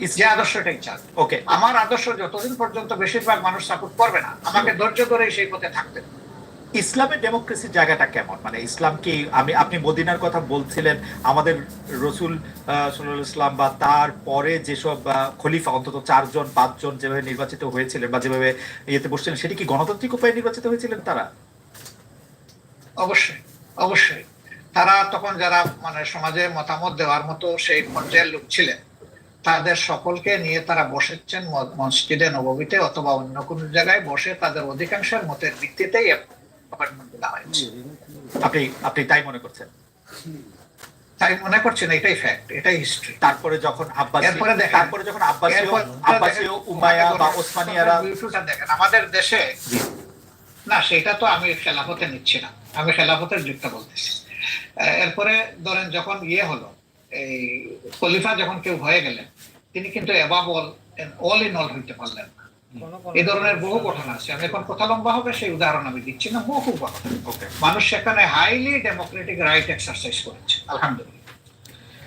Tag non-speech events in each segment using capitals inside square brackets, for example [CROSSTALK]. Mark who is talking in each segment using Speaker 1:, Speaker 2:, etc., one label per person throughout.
Speaker 1: যে আদর্শটাই চান
Speaker 2: ওকে
Speaker 1: আমার আদর্শ যতদিন পর্যন্ত বেশিরভাগ মানুষ সাপোর্ট করবে না আমাকে ধৈর্য ধরে সেই পথে থাকতে
Speaker 2: ইসলামের ডেমোক্রেসির জায়গাটা কেমন? মানে ইসলাম কি আমি আপনি মদিনার কথা বলছিলেন আমাদের রসুল আহ, সাল্লাল্লাহু ইসলাম বা তার পরে যেসব খলিফা অন্তত চারজন পাঁচজন যেভাবে নির্বাচিত হয়েছিলেন বা যেভাবে ইয়েতে বসছিলেন সেটি কি গণতান্ত্রিক উপায়ে নির্বাচিত হয়েছিলেন তারা?
Speaker 1: অবশ্যই অবশ্যই। তারা তখন যারা মানে সমাজে মতামত দেওয়ার মতো সেই পর্যায়ের লোক ছিলেন। তাদের সকলকে নিয়ে তারা বসেছেন মসজিদে নবমীতে অথবা অন্য কোন জায়গায় বসে তাদের অধিকাংশের মতের ভিত্তিতেই অ্যাপয়েন্টমেন্ট দেওয়া হয়েছে।
Speaker 2: আপনি আপনি তাই মনে করছেন?
Speaker 1: তাই মনে করছেন এটাই ফ্যাক্ট এটাই হিস্ট্রি
Speaker 2: তারপরে যখন আব্বাসী। তারপরে যখন উমায়া বা ওসমানিয়ারা
Speaker 1: দেখেন আমাদের দেশে না সেটা তো আমি খেলাফতে নিচ্ছি না। আমি খেলাফতের যুগটা বলতেছি। এরপরে ধরেন যখন ইয়ে হলো এই খলিফা যখন কেউ হয়ে গেলেন তিনি কিন্তু এবাব অল অল ইন অল হইতে পারলেন না। এই ধরনের বহু ঘটনা আছে। আমি এখন কথা লম্বা হবে সেই উদাহরণ আমি দিচ্ছি না বহু ঘটনা।
Speaker 2: ওকে
Speaker 1: মানুষ সেখানে হাইলি ডেমোক্রেটিক রাইট এক্সারসাইজ করেছে আলহামদুলিল্লাহ।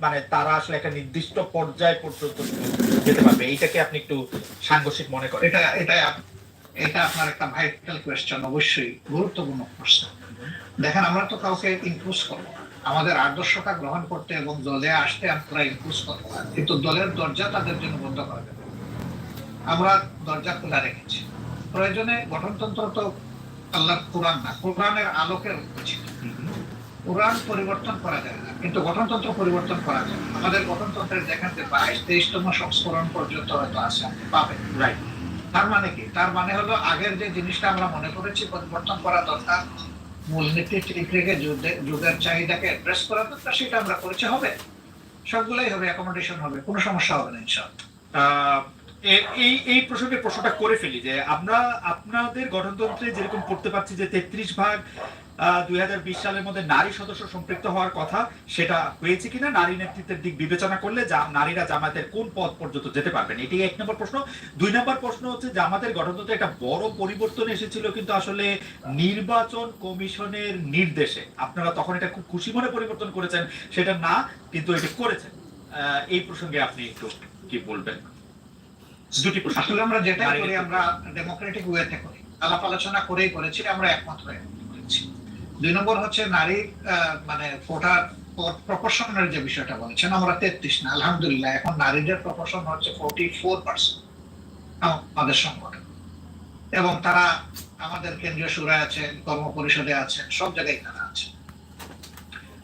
Speaker 2: মানে তারা আসলে একটা নির্দিষ্ট পর্যায় পর্যন্ত যেতে পারবে। এইটাকে আপনি একটু সাংঘর্ষিক মনে করেন।
Speaker 1: এটা এটা এটা আপনার একটা ভাইটাল কোয়েশ্চেন অবশ্যই গুরুত্বপূর্ণ প্রশ্ন। দেখেন আমরা তো কাউকে ইনক্লুজ করব আমাদের আদর্শটা গ্রহণ করতে এবং দলে আসতে আমরা ইনক্লুজ করব কিন্তু দলের দরজা তাদের জন্য বন্ধ করা যাবে। আমরা দরজা খোলা রেখেছি। প্রয়োজনে গঠনতন্ত্র তো আল্লাহ কোরআন না। কোরআনের আলোকের ছিল। কোরআন পরিবর্তন করা যায় না কিন্তু গঠনতন্ত্র পরিবর্তন করা যায় আমাদের গঠনতন্ত্রের দেখেন যে বাইশ তেইশতম সংস্করণ পর্যন্ত হয়তো আছে আপনি পাবেন।
Speaker 2: রাইট
Speaker 1: তার মানে কি? তার মানে হলো আগের যে জিনিসটা আমরা মনে করেছি পরিবর্তন করা দরকার। মূলনীতি ঠিক রেখে যুগের চাহিদাকে অ্যাড্রেস করা দরকার সেটা আমরা করেছি হবে। সবগুলাই হবে অ্যাকোমোডেশন হবে কোনো সমস্যা হবে না
Speaker 2: এ- এই এই প্রসঙ্গে প্রশ্নটা করে ফেলি যে আমরা আপনাদের গঠনতন্ত্রে যেরকম পড়তে যে তেত্রিশ ভাগ দুই হাজার বিশ সালের মধ্যে নারী সদস্য সম্পৃক্ত হওয়ার কথা, সেটা হয়েছে কিনা, নারী নেতৃত্বের দিক বিবেচনা করলে নারীরা জামাতের কোন পদ পর্যন্ত যেতে পারবেন এটি এক নম্বর প্রশ্ন। দুই নম্বর প্রশ্ন হচ্ছে জামাতের গঠনতন্ত্রে একটা বড় পরিবর্তন এসেছিল কিন্তু আসলে নির্বাচন কমিশনের নির্দেশে। আপনারা তখন এটা খুব খুশি মনে পরিবর্তন করেছেন, সেটা না, কিন্তু এটি করেছেন। এই প্রসঙ্গে আপনি একটু কি বলবেন? দুটি
Speaker 1: আসলে আমরা যেটা করি আমরা ডেমোক্রেটিক ওয়েতে করি। আলাপ আলোচনা করেই করেছি আমরা একমত হয়ে করেছি। দুই নম্বর হচ্ছে নারী মানে কোটার প্রপোর্শনের যে বিষয়টা বলেছেন আমরা তেত্রিশ না আলহামদুলিল্লাহ এখন নারীদের প্রপোর্শন হচ্ছে ফোর্টি ফোর পার্সেন্ট আমাদের সংগঠন। এবং তারা আমাদের কেন্দ্রীয় সুরায় আছেন কর্ম পরিষদে আছেন সব জায়গায় তারা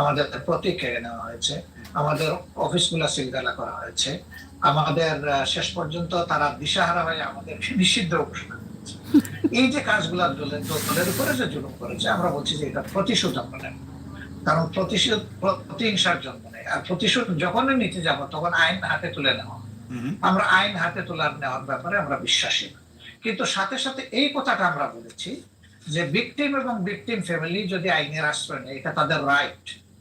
Speaker 1: আমাদের প্রতীক কেড়ে নেওয়া হয়েছে। আমাদের অফিসগুলা সিলগালা করা হয়েছে। আমাদের শেষ পর্যন্ত তারা দিশাহারা হয়ে আমাদের নিষিদ্ধ ঘোষণা এই যে কাজগুলা দলের দলের উপরে যে জুলুম করেছে আমরা বলছি যে এটা প্রতিশোধ আমরা নেব। কারণ প্রতিশোধ প্রতিহিংসার জন্ম নেই। আর প্রতিশোধ যখনই নিতে যাব তখন আইন হাতে তুলে নেওয়া। আমরা আইন হাতে তোলার নেওয়ার ব্যাপারে আমরা বিশ্বাসী না। কিন্তু সাথে সাথে এই কথাটা আমরা বলেছি যে ভিকটিম এবং ভিকটিম ফ্যামিলি যদি আইনের আশ্রয় নেয় এটা তাদের রাইট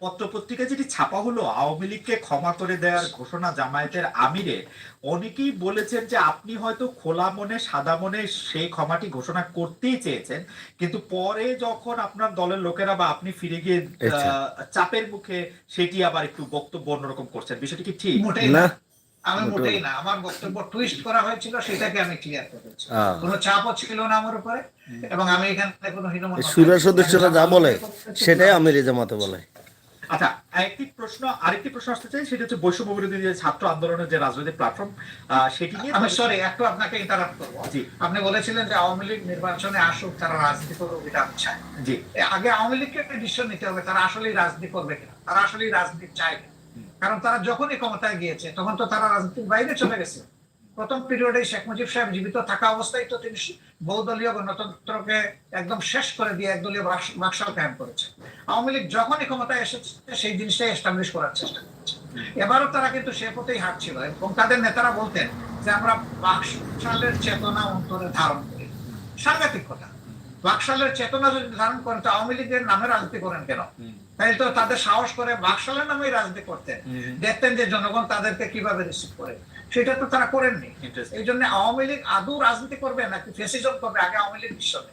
Speaker 2: পত্রপত্রিকা যেটি ছাপা হলো আওয়ামী লীগকে ক্ষমা করে দেওয়ার ঘোষণা জামায়াতের আমিরে অনেকেই বলেছেন যে আপনি হয়তো খোলা মনে সাদা মনে সেই ক্ষমাটি ঘোষণা করতেই চেয়েছেন কিন্তু পরে যখন আপনার দলের লোকেরা বা আপনি ফিরে গিয়ে। চাপের মুখে সেটি আবার একটু বক্তব্য অন্যরকম করছেন বিষয়টি কি ঠিক?
Speaker 3: না।
Speaker 1: আমি মোটেই না। আমার বক্তব্য টুইস্ট করা হয়েছিল সেটাকে আমি ক্লিয়ার করেছি কোনো চাপও ছিল না আমার উপরে এবং আমি এখানে কোনো হীনমন্যতা-
Speaker 3: সুরা সদস্যরা যা বলে সেটাই আমির জামাতে বলে।
Speaker 2: আচ্ছা একটি প্রশ্ন আরেকটি প্রশ্ন আসতে চাই সেটা হচ্ছে বৈষম্য বিরোধী যে ছাত্র আন্দোলনের যে রাজনৈতিক প্ল্যাটফর্ম সেটি নিয়ে
Speaker 1: আমি সরি একটু আপনাকে ইন্টারাপ্ট করব।
Speaker 2: জি।
Speaker 1: আপনি বলেছিলেন যে আওয়ামী লীগ নির্বাচনে আসুক তারা রাজনীতি করুক এটা আমি চাই
Speaker 2: জি।
Speaker 1: আগে আওয়ামী লীগকে একটা ডিসিশন নিতে হবে তারা আসলেই রাজনীতি করবে কিনা তারা আসলেই রাজনীতি চায় কারণ তারা যখনই ক্ষমতায় গিয়েছে তখন তো তারা রাজনীতির বাইরে চলে গেছে। প্রথম পিরিয়ডে শেখ মুজিব সাহেব জীবিত থাকা অবস্থায় তো তিনি বহুদলীয় গণতন্ত্রকে একদম শেষ করে দিয়ে একদলীয় বাক- বাকশাল কায়েম করেছে আওয়ামী লীগ যখনই ক্ষমতায় এসেছে সেই জিনিসটাই এস্টাবলিশ করার চেষ্টা করেছে। এবারও তারা কিন্তু সে পথেই হাঁটছিল এবং তাদের নেতারা বলতেন যে আমরা বাকশালের চেতনা অন্তরে ধারণ করি। সাংঘাতিক কথা বাকশালের চেতনা যদি ধারণ করেন তো আওয়ামী লীগের নামে রাজনীতি করেন কেন? তাই তো তাদের সাহস করে বাকশালের নামে রাজনীতি করতেন। দেখতেন যে জনগণ তাদেরকে কীভাবে রিসিভ করে। সেটা তো তারা করেননি। এই জন্য আওয়ামী লীগ আদৌ রাজনীতি করবে নাকি ফেসিজম করবে? আগে আওয়ামী লীগ বিশ্বনে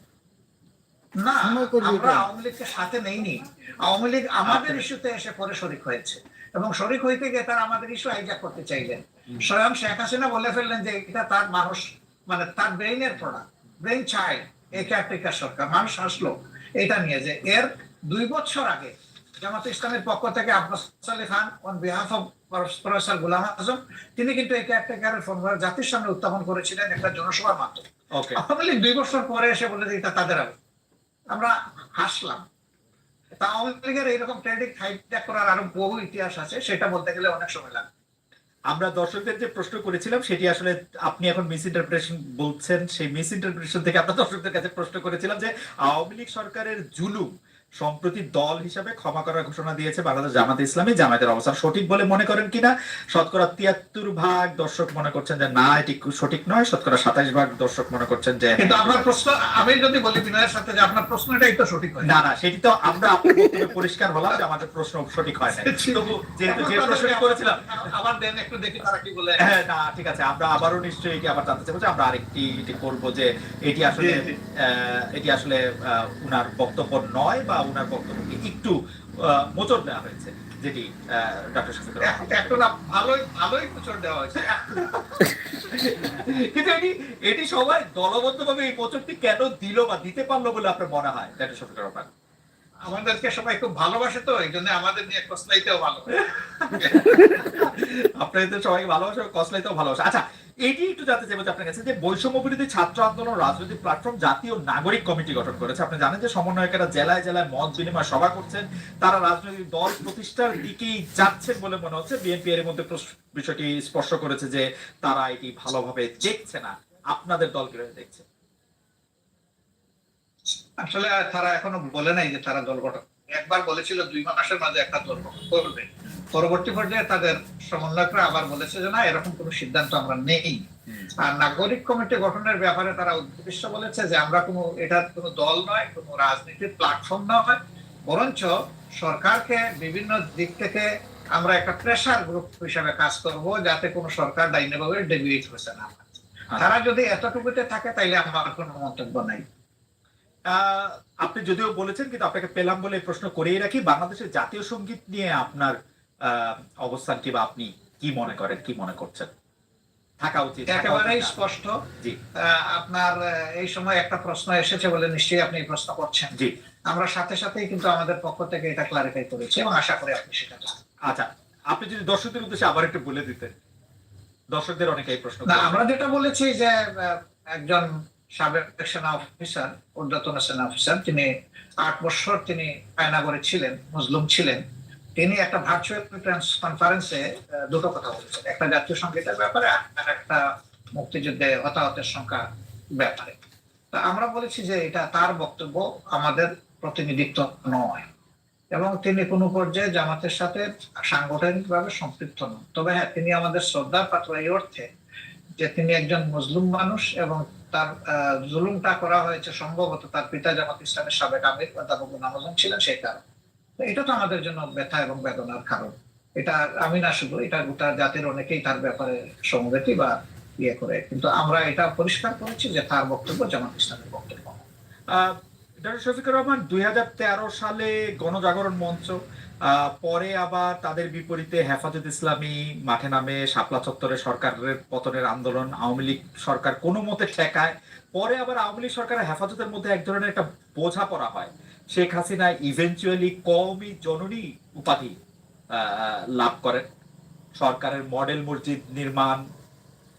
Speaker 1: না
Speaker 4: আমরা।
Speaker 1: আওয়ামী লীগকে সাথে নেইনি। আওয়ামী লীগ আমাদের
Speaker 2: আচ্ছা।
Speaker 1: ইস্যুতে এসে পরে শরিক হয়েছে। এবং শরিক হইতে গিয়ে তারা আমাদের ইস্যু হাইজ্যাক করতে চাইলেন। স্বয়ং শেখ হাসিনা বলে ফেললেন যে এটা তার মানুষ মানে তার ব্রেইনের প্রোডাক্ট ব্রেইন চাইল্ড এই কেয়ারটেকার সরকার মানুষ হাসলো। এটা নিয়ে যে এর দুই বছর আগে জামাত ইসলামের পক্ষ থেকে Abbas Ali Khan on behalf of professor Golam Azam তিনি কিন্তু এই কেয়ারটেকারের ফর্মুলা জাতির সামনে উত্থাপন করেছিলেন একটা জনসভার মাধ্যমে।
Speaker 2: ওকে
Speaker 1: আওয়ামী লীগ দুই বছর পরে এসে বলে যে এটা তাদের আগে আমরা হাসলাম। তা আওয়ামী লীগের এইরকম ক্রেডিট হাইজ্যাক করার আরও বহু ইতিহাস আছে, সেটা বলতে গেলে অনেক সময় লাগে
Speaker 2: আমরা দর্শকদের যে প্রশ্ন করেছিলাম, সেটি আসলে আপনি এখন মিস ইন্টারপ্রিটেশন বলছেন, সেই মিস ইন্টারপ্রিটেশন থেকে আমরা দর্শকদের কাছে প্রশ্ন করেছিলাম যে আওয়ামী লীগ সরকারের জুলুম সম্প্রতি দল হিসাবে ক্ষমা করার ঘোষণা দিয়েছে বাংলাদেশ জামাত ইসলামী। জামাতের অবস্থান সঠিক বলে মনে করেন কিনা? শতকরা তিয়াত্তর ভাগ দর্শক মনে করছেন যে না এটি সঠিক নয়। শতকরা সাতাশ ভাগ দর্শক মনে করছেন যে
Speaker 1: কিন্তু আপনার প্রশ্ন আমি যদি বলি বিনয়ের সাথে যে আপনার প্রশ্নটাই তো সঠিক হয়।
Speaker 2: না না সেটি তো আমরা পরিষ্কার হলাম যে আমাদের প্রশ্ন সঠিক হয় না তবু যেহেতু যে প্রশ্নটি করেছিলাম
Speaker 1: আবার দেন একটু দেখি তারা কি বলে।
Speaker 2: হ্যাঁ না ঠিক আছে আমরা আবারও নিশ্চয়ই এটি আবার জানতে চাইব যে আমরা আরেকটি এটি করব যে এটি আসলে এটি আসলে আহ, উনার বক্তব্য নয় বা উনার বক্তব্যকে একটু আহ, মোচড় দেওয়া হয়েছে যেটি ডক্টর শফিকুর
Speaker 1: এখন ভালোই ভালোই প্রচুর দেওয়া হয়েছে। [LAUGHS]
Speaker 2: কিন্তু এটি এটি সবাই দলবদ্ধভাবে এই মোচড়টি কেন দিল বা দিতে পারল বলে আপনার মনে হয় ডক্টর শফিকুর রহমান?
Speaker 1: আমাদেরকে সবাই খুব ভালোবাসে তো, এই জন্য আমাদের নিয়ে কসলাইতেও ভালো।
Speaker 2: আপনাদের সবাই ভালোবাসা কসলাইতেও ভালোবাসা। আচ্ছা এটি একটু জানতে চাইব আপনার কাছে যে বৈষম্য বিরোধী ছাত্র আন্দোলন রাজনৈতিক প্ল্যাটফর্ম জাতীয় নাগরিক কমিটি গঠন করেছে। আপনি জানেন যে সমন্বয়কেরা জেলায় জেলায় মত বিনিময় সভা করছেন। তারা রাজনৈতিক দল প্রতিষ্ঠার দিকেই যাচ্ছেন বলে মনে হচ্ছে। বিএনপি এর মধ্যে বিষয়টি স্পর্শ করেছে যে তারা এটি ভালোভাবে দেখছে না। আপনাদের দল কীভাবে দেখছে?
Speaker 1: আসলে তারা এখনও বলে নাই যে তারা দল গঠন একবার বলেছিল দুই মাসের মাঝে একটা দল গঠন করবে। পরবর্তী পর্যায়ে তাদের সমন্বয়করা আবার বলেছে যে না এরকম কোনো সিদ্ধান্ত আমরা নেই। আর নাগরিক কমিটি গঠনের ব্যাপারে তারা উদ্দেশ্য বলেছে যে আমরা কোনো এটা কোনো দল নয় কোনো রাজনীতির প্ল্যাটফর্ম নয় বরঞ্চ সরকারকে বিভিন্ন দিক থেকে আমরা একটা প্রেসার গ্রুপ হিসাবে কাজ করব যাতে কোনো সরকার ডাইনাভাবে ডেভিয়েট হয়েছে না। তারা যদি এতটুকুতে থাকে তাইলে আমার কোনো মন্তব্য নাই।
Speaker 2: আপনি যদিও বলেছেন কিন্তু আপনাকে পেলাম বলে প্রশ্ন করেই রাখি। বাংলাদেশের জাতীয় সংগীত নিয়ে আপনার আহ, অবস্থান কি বা আপনি কি মনে করেন কি মনে করছেন? থাকা উচিত থাকা
Speaker 1: একেবারেই স্পষ্ট।
Speaker 2: জি।
Speaker 1: আপনার এই সময় একটা প্রশ্ন এসেছে বলে নিশ্চয়ই আপনি প্রশ্ন করছেন।
Speaker 2: জি।
Speaker 1: আমরা সাথে সাথেই কিন্তু আমাদের পক্ষ থেকে এটা ক্লারিফাই করেছি এবং আশা করি আপনি সেটা
Speaker 2: আচ্ছা আপনি যদি দর্শকদের উদ্দেশ্যে আবার একটু বলে দিতেন। দর্শকদের অনেক এই প্রশ্ন
Speaker 1: আমরা যেটা বলেছি যে একজন সাবেক সেনা অফিসার ঊর্ধ্বতন সেনা অফিসার, তিনি আট বছর তিনি আয়নাগরে ছিলেন মুসলিম ছিলেন। তিনি একটা ভার্চুয়াল কনফারেন্সে দুটো কথা বলেছেন। একটা জাতীয় সঙ্গীতের ব্যাপারে আর একটা মুক্তিযুদ্ধে হতাহতের সংখ্যা ব্যাপারে। তা আমরা বলেছি যে এটা তার বক্তব্য, আমাদের প্রতিনিধিত্ব নয়। এবং তিনি কোনো পর্যায়ে জামাতের সাথে সাংগঠনিকভাবে সম্পৃক্ত নন। তবে হ্যাঁ তিনি আমাদের শ্রদ্ধার পাত্র এই অর্থে যে তিনি একজন মুসলিম মানুষ এবং তার জুলুমটা করা হয়েছে সম্ভবত তার পিতা জামাত ইসলামের সাবেক আমির অধ্যাপক আজম ছিলেন সেই কারণ। এটা তো আমাদের জন্য ব্যথা এবং বেদনার কারণ। এটা আমি না শুধু, এটা গোটা জাতির অনেকেই তার ব্যাপারে সমবেতি বা ইয়ে করে, কিন্তু আমরা এটা পরিষ্কার করেছি যে তার বক্তব্য জামাত ইসলামের বক্তব্য।
Speaker 2: ডক্টর শফিকুর রহমান, দুই হাজার তেরো সালে গণজাগরণ মঞ্চ পরে আবার তাদের বিপরীতে হেফাজত ইসলামী মাঠে নামে শাপলা চত্বরে সরকারের পতনের আন্দোলন, আওয়ামী লীগ সরকার কোনো মতে ঠেকায়। পরে আবার আওয়ামী লীগ সরকারের হেফাজতের মধ্যে এক ধরনের একটা বোঝা পড়া হয়। শেখ হাসিনা ইভেনচুয়ালি কওমি জননী উপাধি লাভ করেন। সরকারের মডেল মসজিদ নির্মাণ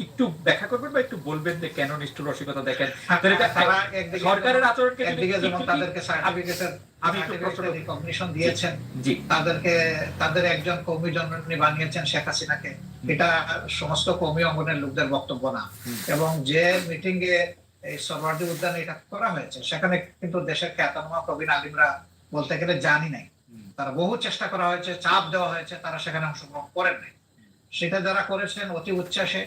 Speaker 2: একটু ব্যাখ্যা করবেন বা একটু বলবেন যে কেন নিষ্ঠুর রসিকতা দেখেন?
Speaker 1: একদিকে
Speaker 2: সরকারের আচরণকে
Speaker 1: তাদেরকে সার্টিফিকেটের
Speaker 2: আমি একটু প্রশ্ন-
Speaker 1: রিকগনিশন দিয়েছেন
Speaker 2: জি
Speaker 1: তাদেরকে তাদের একজন কৌমি জননী বানিয়েছেন শেখ হাসিনাকে। এটা সমস্ত কৌমি অঙ্গনের লোকদের বক্তব্য না। এবং যে মিটিং এ এই সরওয়ার্দী উদ্যানে এটা করা হয়েছে সেখানে কিন্তু দেশের খ্যাতনামা বলতে গেলে জানি নাই। তারা বহু চেষ্টা করা হয়েছে চাপ দেওয়া হয়েছে তারা সেখানে অংশগ্রহণ করেন নাই। সেটা যারা করেছেন অতি উচ্ছ্বাসে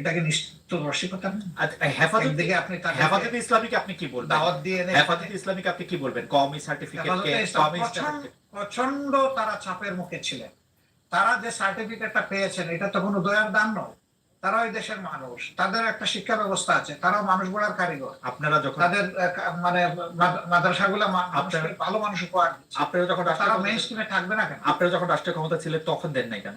Speaker 1: এটাকে নিষ্ঠুর রসিকতা
Speaker 2: হেফাজত
Speaker 1: একদিকে আপনি তাদেরকে
Speaker 2: হেফাজতে ইসলামীকে আপনি কি বলবেন?
Speaker 1: দাওয়াত দিয়ে এনে
Speaker 2: হেফাজতে ইসলামীকে আপনি কি বলবেন? কমি কমি
Speaker 1: প্রচন্ড- তারা চাপের মুখে ছিলেন। তারা যে সার্টিফিকেটটা পেয়েছেন এটা তো কোনো দয়ার দান নয়। তারা ওই দেশের মানুষ। তাদের একটা শিক্ষা ব্যবস্থা আছে। তারাও মানুষ গড়ার কারিগর।
Speaker 2: আপনারা যখন
Speaker 1: তাদের মানে মাদ- মাদ্রাসাগুলো ভালো মানুষ উপহার
Speaker 2: আপনারা যখন
Speaker 1: তারা মেইন স্ট্রিমে থাকবে না কেন?
Speaker 2: আপনারা যখন রাষ্ট্রীয় ক্ষমতা ছিলেন তখন দেন নাই কেন?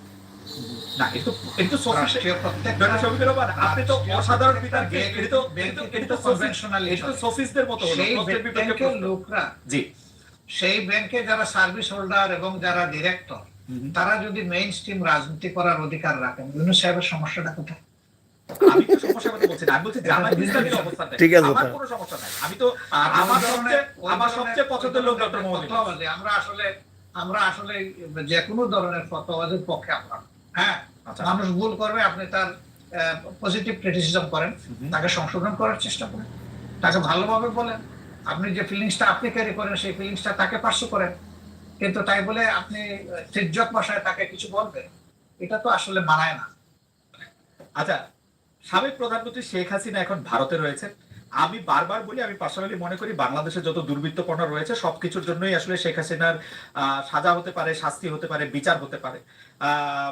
Speaker 2: না কিন্তু কিন্তু
Speaker 1: রাষ্ট্রীয় প্রত্যেক
Speaker 2: ডক্টর শফিকুর আপনি তো অসাধারণ বিতর্কে
Speaker 1: ব্যাংক-
Speaker 2: তো
Speaker 1: ব্যাংকে
Speaker 2: তো- এটি
Speaker 1: কিন্তু
Speaker 2: তো সফিস-
Speaker 1: conventional
Speaker 2: এটি তো
Speaker 1: চলে।
Speaker 2: সফিসদের মতো হলো,
Speaker 1: সেই। লোকরা
Speaker 2: জি।
Speaker 1: ব্যাংকে যারা সার্ভিস হোল্ডার এবং যারা ডিরেক্টর তারা যদি মেইন স্ট্রিম রাজনীতি করার অধিকার রাখেন ইউনুস সাহেবের সমস্যাটা কোথায়?
Speaker 2: আমি তো সমস্যার কথা বলছি না আমি বলছি জামায়াত ইসলামের অবস্থানটা
Speaker 3: ঠিক আছে,
Speaker 2: আমার কোনো সমস্যা নাই। আমি তো আমার সবচেয়ে- আমার সবচেয়ে পছন্দের লোক ডক্টর মোহাম্মদ
Speaker 1: আমরা আসলে আমরা আসলে যে কোনো ধরনের ফতোয়াবাদের পক্ষে আমরা। হ্যাঁ
Speaker 2: আচ্ছা।
Speaker 1: মানুষ ভুল করবে আপনি তার পজিটিভ ক্রিটিসিজম করেন তাকে সংশোধন করার চেষ্টা করেন। তাকে ভালোভাবে বলেন আপনি যে ফিলিংসটা আপনি ক্যারি করেন সেই ফিলিংসটা তাকে পার্শ্ব করেন। কিন্তু তাই বলে আপনি তির্যক ভাষায় তাকে কিছু বলবেন এটা তো আসলে মানায় না।
Speaker 2: আচ্ছা সাবেক প্রধানমন্ত্রী শেখ হাসিনা এখন ভারতে রয়েছে। আমি বারবার বলি আমি পার্সোনালি মনে করি বাংলাদেশে যত দুর্বৃত্তপনা রয়েছে সবকিছুর জন্যই আসলে শেখ হাসিনার আহ, সাজা হতে পারে শাস্তি হতে পারে বিচার হতে পারে। আহ,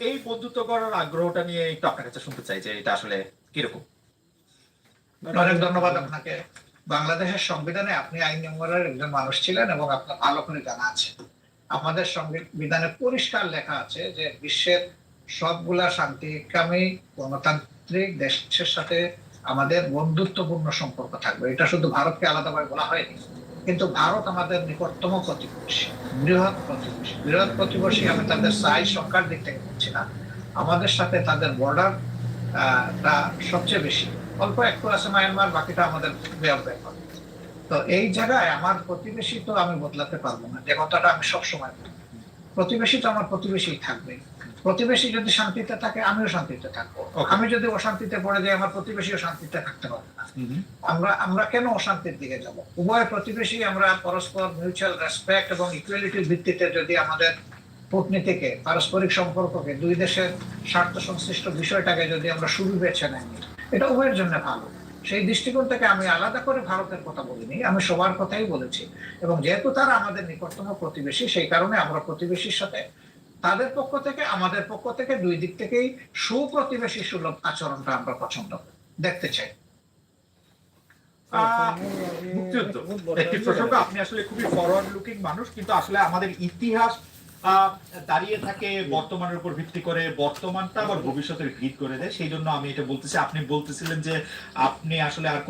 Speaker 2: এই বন্ধুত্ব করার আগ্রহটা নিয়ে একটু আপনার কাছে শুনতে চাই যে এটা আসলে কীরকম।
Speaker 1: অনেক ধন্যবাদ আপনাকে। বাংলাদেশের সংবিধানে আপনি আইন নম্বরের একজন মানুষ ছিলেন এবং আপনার ভালো করে জানা আছে। আমাদের সংবিধানে পরিষ্কার লেখা আছে যে বিশ্বের সবগুলা শান্তিকামী গণতান্ত্রিক দেশের সাথে আমাদের বন্ধুত্বপূর্ণ সম্পর্ক থাকবে। এটা শুধু ভারতকে আলাদাভাবে বলা হয়নি। কিন্তু ভারত আমাদের নিকটতম প্রতিবেশী, বৃহৎ প্রতিবেশী। বৃহৎ প্রতিবেশী আমি তাদের সাইজ সংখ্যার দিক থেকে বলছি না। আমাদের সাথে তাদের বর্ডার সবচেয়ে বেশি। অল্প একটু আছে মায়ানমার বাকিটা আমাদের ব্যাপ ব্যাপার তো এই জায়গায় আমার প্রতিবেশী তো আমি বদলাতে পারব না, যে কথাটা আমি সবসময় বলি। প্রতিবেশী তো আমার প্রতিবেশী থাকবে প্রতিবেশী যদি শান্তিতে থাকে আমিও শান্তিতে থাকব। আমি যদি অশান্তিতে পড়ে যাই আমার প্রতিবেশীও শান্তিতে থাকতে পারবে না। আমরা আমরা কেন অশান্তির দিকে যাব? উভয় প্রতিবেশী আমরা পরস্পর মিউচুয়াল রেসপেক্ট এবং ইকুয়ালিটির ভিত্তিতে যদি আমাদের কূটনীতিকে পারস্পরিক সম্পর্ককে দুই দেশের স্বার্থ সংশ্লিষ্ট বিষয়টাকে যদি আমরা শুরু বেছে নেই এটা উভয়ের জন্য ভালো। সেই দৃষ্টিকোণ থেকে আমি আলাদা করে ভারতের কথা বলিনি আমি সবার কথাই বলেছি। এবং যেহেতু তারা আমাদের নিকটতম প্রতিবেশী সেই কারণে আমরা প্রতিবেশীর সাথে তাদের পক্ষ থেকে আমাদের পক্ষ থেকে দুই দিক থেকেই সুপ্রতিবেশী সুলভ আচরণটা আমরা পছন্দ দেখতে চাই।
Speaker 2: একটি প্রসঙ্গ আপনি আসলে খুবই ফরওয়ার্ড লুকিং মানুষ কিন্তু আসলে আমাদের ইতিহাস আহ, দাঁড়িয়ে থাকে বর্তমানের উপর ভিত্তি করে বর্তমানটা আবার ভবিষ্যতের ভিত করে দেয়। সেই জন্য আমি এটা বলতেছি। আপনি বলতেছিলেন যে আপনি আসলে আর